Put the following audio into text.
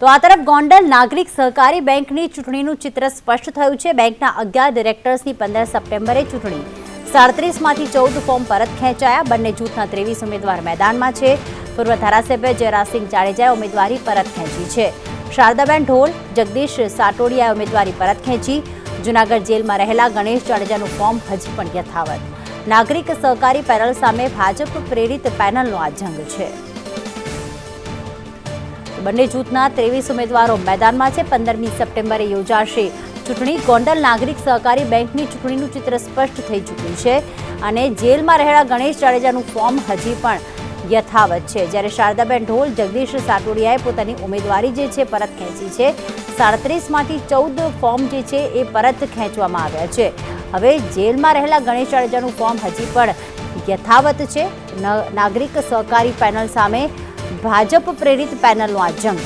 તો આ તરફ ગોંડલ નાગરિક સહકારી બેંકની ચૂંટણીનું ચિત્ર સ્પષ્ટ થયું છે. બેંકના અગિયાર ડિરેક્ટર્સની પંદર સપ્ટેમ્બરે ચૂંટણી. સાડત્રીસમાંથી ચૌદ ફોર્મ પરત ખેંચાયા. બંને જૂથના ત્રેવીસ ઉમેદવાર મેદાનમાં છે. પૂર્વ ધારાસભ્ય જયરાજસિંહ જાડેજાએ ઉમેદવારી પરત ખેંચી છે. શારદાબેન ઢોલ, જગદીશ સાટોડિયાએ ઉમેદવારી પરત ખેંચી. જૂનાગઢ જેલમાં રહેલા ગણેશ જાડેજાનું ફોર્મ હજી પણ યથાવત. નાગરિક સહકારી પેનલ સામે ભાજપ પ્રેરિત પેનલનો આ જંગ છે. બંને જૂથના ત્રેવીસ ઉમેદવારો મેદાનમાં છે. પંદરમી સપ્ટેમ્બરે યોજાશે ચૂંટણી. ગોંડલ નાગરિક સહકારી બેંકની ચૂંટણીનું ચિત્ર સ્પષ્ટ થઈ ચૂક્યું છે અને જેલમાં રહેલા ગણેશ જાડેજાનું ફોર્મ હજી પણ યથાવત છે. જ્યારે શારદાબેન ઢોલ, જગદીશ સાટોડિયાએ પોતાની ઉમેદવારી જે છે પરત ખેંચી છે. સાડત્રીસમાંથી ચૌદ ફોર્મ જે છે એ પરત ખેંચવામાં આવ્યા છે. હવે જેલમાં રહેલા ગણેશ જાડેજાનું ફોર્મ હજી પણ યથાવત છે. નાગરિક સહકારી પેનલ સામે ભાજપ પ્રેરિત પેનલનો આ જંગ.